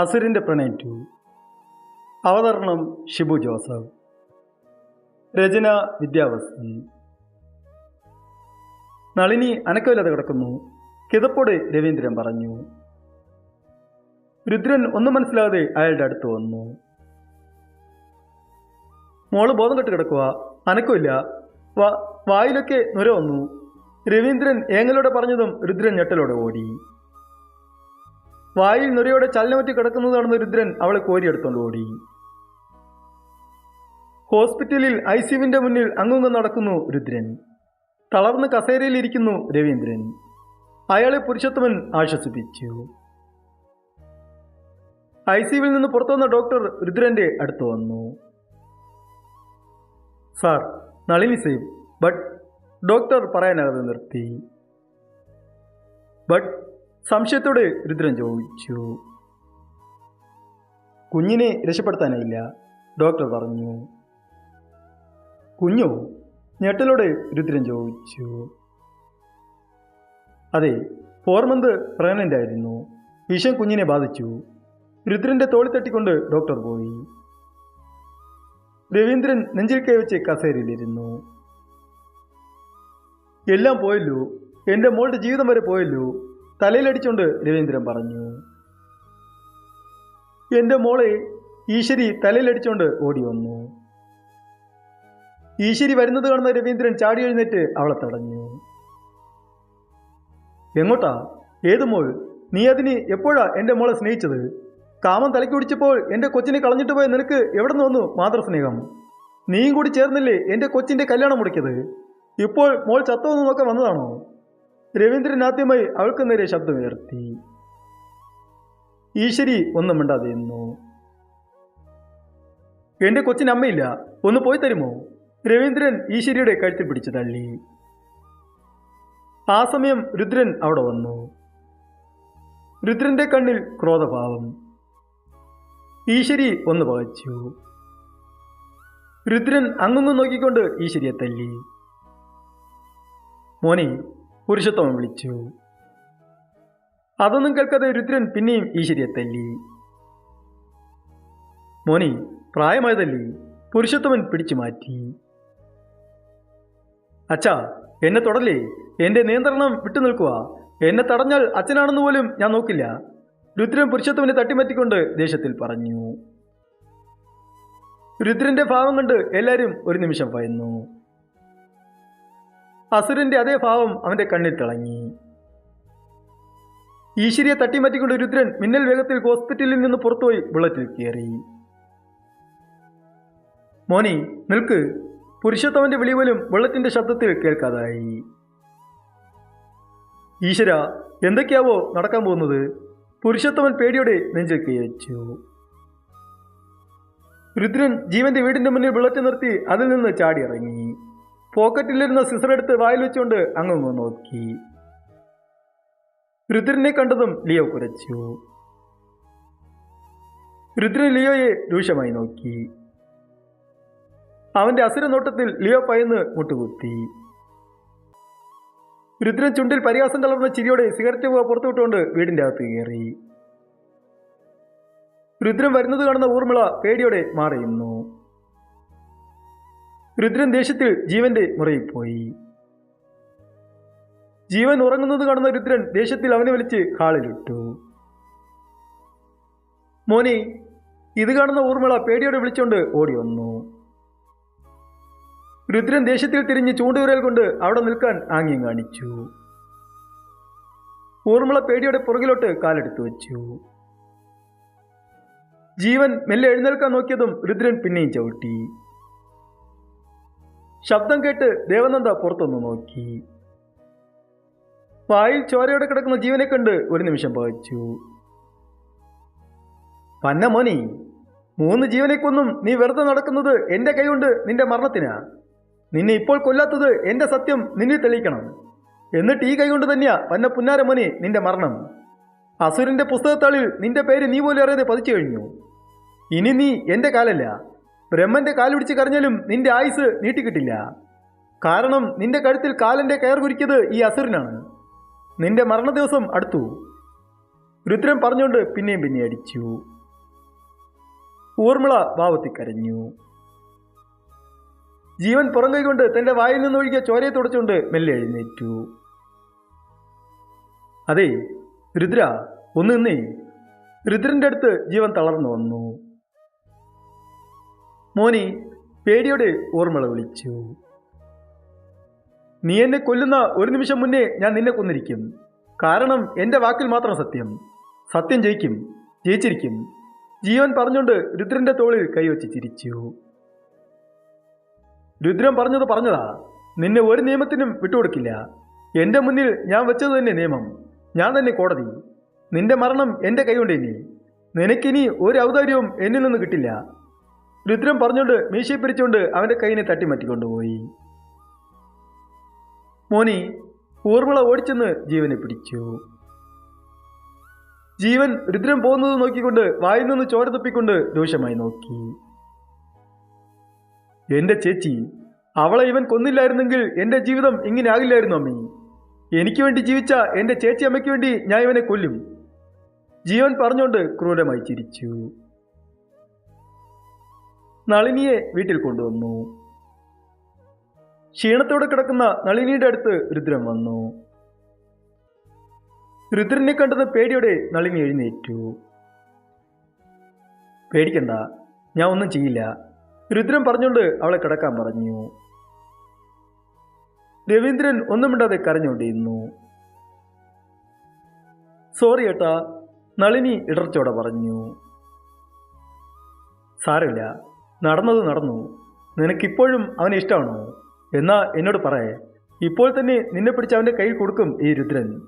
അസുരിന്റെ പ്രണയം ടു. അവതരണം ഷിബു ജോസഫ്. രചന വിദ്യാവസൻ. നളിനി അനക്കമില്ലാതെ കിടക്കുന്നു. കിതപ്പോടെ രവീന്ദ്രൻ പറഞ്ഞു. രുദ്രൻ ഒന്നും മനസ്സിലാതെ അയാളുടെ അടുത്ത് വന്നു. മോൾ ബോധം കെട്ട് കിടക്കുക അനക്കമില്ല. വായിലൊക്കെ നുര വന്നു. രവീന്ദ്രൻ ഏങ്ങലോടെ പറഞ്ഞതും രുദ്രൻ ഞെട്ടലോടെ ഓടി. വായിൽ നുരയോടെ ചലനമറ്റി കിടക്കുന്നത് നടന്ന രുദ്രൻ അവളെ കോരിയെടുത്തോണ്ട് ഓടി. ഹോസ്പിറ്റലിൽ ഐ സിയുവിന്റെ മുന്നിൽ അങ്ങുങ്ങ് നടക്കുന്നു രുദ്രൻ. തളർന്ന് കസേരയിലിരിക്കുന്നു രവീന്ദ്രൻ. അയാളെ പുരുഷത്വൻ ആശ്വസിപ്പിച്ചു. ഐ സിയുവിൽ നിന്ന് പുറത്തു വന്ന ഡോക്ടർ രുദ്രന്റെ അടുത്ത് വന്നു. Sir Nalini save. But doctor പറയാനാകാതെ നിർത്തി. ബട്ട് സംശയത്തോടെ രുദ്രൻ ചോദിച്ചു. കുഞ്ഞിനെ രക്ഷപ്പെടുത്താനായില്ല ഡോക്ടർ പറഞ്ഞു. കുഞ്ഞു? ഞെട്ടലോടെ രുദ്രൻ ചോദിച്ചു. അതെ ഫോർ മന്ത് പ്രഗ്നന്റ് ആയിരുന്നു. വിഷം കുഞ്ഞിനെ ബാധിച്ചു. രുദ്രന്റെ തോളി തട്ടിക്കൊണ്ട് ഡോക്ടർ പോയി. രവീന്ദ്രൻ നെഞ്ചിൽ കൈ വെച്ച് കസേരയിലിരുന്നു. എല്ലാം പോയല്ലോ എന്റെ മോളുടെ ജീവിതം വരെ പോയല്ലോ തലയിലടിച്ചുകൊണ്ട് രവീന്ദ്രൻ പറഞ്ഞു എന്റെ മോളെ ഈശ്വരി തലയിലടിച്ചുകൊണ്ട് ഓടി വന്നു. ഈശ്വരി വരുന്നത് കാണുന്ന രവീന്ദ്രൻ ചാടി എഴുന്നേറ്റ് അവളെ തടഞ്ഞു. എങ്ങോട്ടാ? ഏത് മോൾ? നീ അതിന് എപ്പോഴാ എന്റെ മോളെ സ്നേഹിച്ചത്? കാമം തലയ്ക്ക് പിടിച്ചപ്പോൾ എന്റെ കൊച്ചിനെ കളഞ്ഞിട്ട് പോയ നിനക്ക് എവിടെ നിന്ന് വന്നു മാതൃസ്നേഹം? നീയും കൂടി ചേർന്നില്ലേ എന്റെ കൊച്ചിന്റെ കല്യാണം മുടക്കിയത്? ഇപ്പോൾ മോൾ ചത്തോന്ന് നോക്കാൻ വന്നതാണോ? രവീന്ദ്രൻ ആദ്യമായി അവൾക്ക് നേരെ ശബ്ദമുയർത്തി. ഈശ്വരി ഒന്നും മിണ്ടാതെ നിന്നു എന്റെ കൊച്ചിന് അമ്മയില്ല. ഒന്ന് പോയി തരുമോ? രവീന്ദ്രൻ ഈശ്വരിയുടെ കഴുത്തിൽ പിടിച്ചു തള്ളി. ആ സമയം രുദ്രൻ അവിടെ വന്നു. രുദ്രന്റെ കണ്ണിൽ ക്രോധഭാവം. ഈശ്വരി ഒന്ന് പകച്ചു. രുദ്രൻ അങ്ങൊന്നും നോക്കിക്കൊണ്ട് ഈശ്വരിയെ തല്ലി. മോനെ പുരുഷോത്തമൻ വിളിച്ചു. അതൊന്നും കേൾക്കാതെ രുദ്രൻ പിന്നെയും ഈശ്വരിയെ തല്ലി. മോനെ പ്രായമായതല്ലേ? പുരുഷത്വൻ പിടിച്ചു മാറ്റി. അച്ഛാ എന്നെ തുടല്ലേ? എന്റെ നിയന്ത്രണം വിട്ടു നിൽക്കുക എന്നെ തടഞ്ഞാൽ അച്ഛനാണെന്ന് പോലും ഞാൻ നോക്കില്ല. രുദ്രൻ പുരുഷത്വനെ തട്ടിമാറ്റിക്കൊണ്ട് ദേഷ്യത്തിൽ പറഞ്ഞു. രുദ്രന്റെ ഭാവം കണ്ട് എല്ലാവരും ഒരു നിമിഷം ഭയന്നു. അസുരന്റെ അതേ ഭാവം അവന്റെ കണ്ണിൽ തിളങ്ങി. ഈശ്വരിയെ തട്ടിമാറ്റിക്കൊണ്ട് രുദ്രൻ മിന്നൽ വേഗത്തിൽ ഹോസ്പിറ്റലിൽ നിന്ന് പുറത്തുപോയി ബുള്ളറ്റിൽ കയറി. മോനി നിൽക്ക്. പുരുഷത്വന്റെ വിളി പോലും ബുള്ളറ്റിന്റെ ശബ്ദത്തിൽ കേൾക്കാതായി. ഈശ്വര എന്തൊക്കെയാവോ നടക്കാൻ പോകുന്നത്? പുരുഷത്വൻ പേടിയോടെ നെഞ്ചിൽ കയച്ചു രുദ്രൻ ജീവന്റെ വീടിന്റെ മുന്നിൽ ബുള്ളറ്റ് നിർത്തി അതിൽ നിന്ന് ചാടിയിറങ്ങി. പോക്കറ്റിലിരുന്ന സിസർ എടുത്ത് വായിൽ വെച്ചുകൊണ്ട് അങ്ങങ്ങ് നോക്കി. രുദ്രനെ കണ്ടതും ലിയോ കുരച്ചു. രുദ്രൻ ലിയോയെ രൂക്ഷമായി നോക്കി. അവന്റെ അസുര നോട്ടത്തിൽ ലിയോ പയന്ന് മുട്ടുകുത്തി. രുദ്രൻ ചുണ്ടിൽ പരിഹാസം കലർന്ന ചിരിയോടെ സിഗരറ്റ് പുക പുറത്തുവിട്ടുകൊണ്ട് വീടിന്റെ അകത്ത് കയറി. രുദ്രൻ വരുന്നത് കാണുന്ന ഊർമിള പേടിയോടെ മാറിയുന്നു രുദ്രൻ ദേഷ്യത്തിൽ ജീവന്റെ മുറയിൽ പോയി. ജീവൻ ഉറങ്ങുന്നത് കാണുന്ന രുദ്രൻ ദേഷ്യത്തിൽ അവനെ വിളിച്ച് ഹാളിലിട്ടു മോനെ ഇത് കാണുന്ന ഊർമിള പേടിയോടെ വിളിച്ചുകൊണ്ട് ഓടി വന്നു. രുദ്രൻ ദേഷ്യത്തിൽ തിരിഞ്ഞ് ചൂണ്ടുവിരൽ കൊണ്ട് അവിടെ നിൽക്കാൻ ആംഗ്യം കാണിച്ചു. ഊർമിള പേടിയോടെ പുറകിലോട്ട് കാലെടുത്തു വച്ചു. ജീവൻ മെല്ലെ എഴുന്നേൽക്കാൻ നോക്കിയതും രുദ്രൻ പിന്നെയും ചവിട്ടി. ശബ്ദം കേട്ട് ദേവനന്ദ പുറത്തൊന്ന് നോക്കി. വായിൽ ചോരയോടെ കിടക്കുന്ന ജീവനെ കണ്ട് ഒരു നിമിഷം പകച്ചു. പന്ന മോനി മൂന്ന് ജീവനെക്കൊന്നും നീ വെറുതെ നടക്കുന്നത് എന്റെ കൈകൊണ്ട് നിന്റെ മരണത്തിനാ? നിന്നെ ഇപ്പോൾ കൊല്ലാത്തത് എന്റെ സത്യം നിന്നെ തെളിയിക്കണം. എന്നിട്ട് ഈ കൈകൊണ്ട് തന്നെയാ പന്ന പുന്നാര മോനെ നിന്റെ മരണം. അസുരന്റെ പുസ്തകത്താളിൽ നിന്റെ പേര് നീ പോലും അറിയാതെ പതിച്ചു കഴിഞ്ഞു. ഇനി നീ എന്റെ കാലല്ല. ബ്രഹ്മന്റെ കാൽ പിടിച്ച് കരഞ്ഞാലും നിന്റെ ആയുസ് നീട്ടിക്കിട്ടില്ല. കാരണം നിന്റെ കഴുത്തിൽ കാലന്റെ കയർ കുരിക്കത് ഈ അസുരനാണ്. നിന്റെ മരണ ദിവസം അടുത്തു. രുദ്രൻ പറഞ്ഞുകൊണ്ട് പിന്നെയും പിന്നെ അടിച്ചു. ഊർമിള ഭാവത്തിൽ കരഞ്ഞു. ജീവൻ പുറം കൈകൊണ്ട് തന്റെ വായിൽ നിന്നൊഴുകിയ ചോരയെ തുടച്ചുകൊണ്ട് മെല്ലെ എഴുന്നേറ്റു. അതെ രുദ്ര ഒന്ന് നിന്നേ. രുദ്രന്റെ അടുത്ത് ജീവൻ തളർന്നു വന്നു. മോനി പേടിയോടെ ഓർമ്മള വിളിച്ചു. നീ എന്നെ കൊല്ലുന്ന ഒരു നിമിഷം മുന്നേ ഞാൻ നിന്നെ കൊന്നിരിക്കും. കാരണം എന്റെ വാക്കിൽ മാത്രം സത്യം. സത്യം ജയിക്കും. ജയിച്ചിരിക്കും. ജീവൻ പറഞ്ഞുകൊണ്ട് രുദ്രന്റെ തോളിൽ കൈവച്ച് ചിരിച്ചു. രുദ്രൻ പറഞ്ഞത് പറഞ്ഞതാ. നിന്നെ ഒരു നിയമത്തിനും വിട്ടുകൊടുക്കില്ല. എന്റെ മുന്നിൽ ഞാൻ വെച്ചത് തന്നെ നിയമം. ഞാൻ തന്നെ കോടതി. നിന്റെ മരണം എന്റെ കൈകൊണ്ട് ഇനി നിനക്കിനി ഒരു ഔദാര്യവും എന്നിൽ നിന്ന് കിട്ടില്ല. രുദ്രൻ പറഞ്ഞുകൊണ്ട് മീശയെ പിരിച്ചുകൊണ്ട് അവന്റെ കൈയിനെ തട്ടിമാറ്റിക്കൊണ്ടുപോയി മോനി ഊർമിള ഓടിച്ചെന്ന് ജീവനെ പിടിച്ചു. ജീവൻ രുദ്രൻ പോകുന്നത് നോക്കിക്കൊണ്ട് വായിൽ നിന്ന് ചോര തുപ്പിക്കൊണ്ട് രൂക്ഷമായി നോക്കി. എന്റെ ചേച്ചി അവളെ ഇവൻ കൊന്നില്ലായിരുന്നെങ്കിൽ എന്റെ ജീവിതം ഇങ്ങനെ ആകില്ലായിരുന്നു അമ്മി? എനിക്ക് വേണ്ടി ജീവിച്ച എന്റെ ചേച്ചി അമ്മയ്ക്ക് വേണ്ടി ഞാൻ ഇവനെ കൊല്ലും. ജീവൻ പറഞ്ഞുകൊണ്ട് ക്രൂരമായി ചിരിച്ചു. നളിനിയെ വീട്ടിൽ കൊണ്ടുവന്നു. ക്ഷീണത്തോടെ കിടക്കുന്ന നളിനിയുടെ അടുത്ത് രുദ്രൻ വന്നു. രുദ്രനെ കണ്ടത് പേടിയോടെ നളിനി എഴുന്നേറ്റു. പേടിക്കണ്ട ഞാൻ ഒന്നും ചെയ്യില്ല. രുദ്രൻ പറഞ്ഞുകൊണ്ട് അവളെ കിടക്കാൻ പറഞ്ഞു. രവീന്ദ്രൻ ഒന്നും മിണ്ടാതെ കരഞ്ഞുകൊണ്ടിരുന്നു. സോറി ഏട്ടാ നളിനി ഇടർച്ചോടെ പറഞ്ഞു. സാരമില്ല നടന്നത് നടന്നു. നിനക്കിപ്പോഴും അവനെ ഇഷ്ടമാണോ? എന്നാ എന്നോട് പറയേ. ഇപ്പോൾ തന്നെ നിന്നെ പിടിച്ച് അവന്റെ കയ്യിൽ കൊടുക്കും ഈ രുദ്രൻ.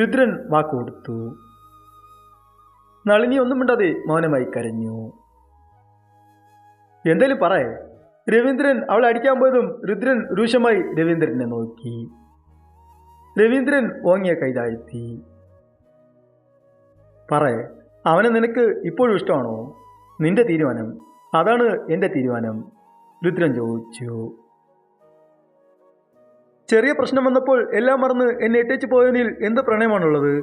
രുദ്രൻ വാക്ക് കൊടുത്തു നളിനി ഒന്നും മിണ്ടാതെ മൗനമായി കരഞ്ഞു. എന്തേലും പറയേ. രവീന്ദ്രൻ അവളെ അടിക്കാൻ പോയതും രുദ്രൻ രൂക്ഷമായി രവീന്ദ്രനെ നോക്കി. രവീന്ദ്രൻ ഓങ്ങിയ കൈ താഴ്ത്തി പറയേ അവനെ നിനക്ക് ഇപ്പോഴും ഇഷ്ടമാണോ? നിന്റെ തീരുമാനം. അതാണ് എന്റെ തീരുമാനം. രുദ്രൻ ചോദിച്ചു. ചെറിയ പ്രശ്നം വന്നപ്പോൾ എല്ലാം മറന്ന് എന്നെ എട്ടേച്ച് പോയതിൽ എന്ത് പ്രണയമാണുള്ളത്?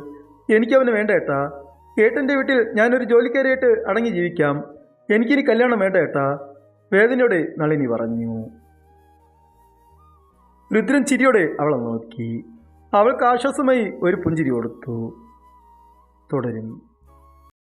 എനിക്കവന് വേണ്ട ഏട്ടാ. ഏട്ടന്റെ വീട്ടിൽ ഞാനൊരു ജോലിക്കാരിയായിട്ട് അടങ്ങി ജീവിക്കാം. എനിക്കിനി കല്യാണം വേണ്ട ഏട്ടാ. വേദനയോടെ നളിനി പറഞ്ഞു. രുദ്രൻ ചിരിയോടെ അവളെ നോക്കി. അവൾക്ക് ആശ്വാസമായി ഒരു പുഞ്ചിരി കൊടുത്തു. തുടരും.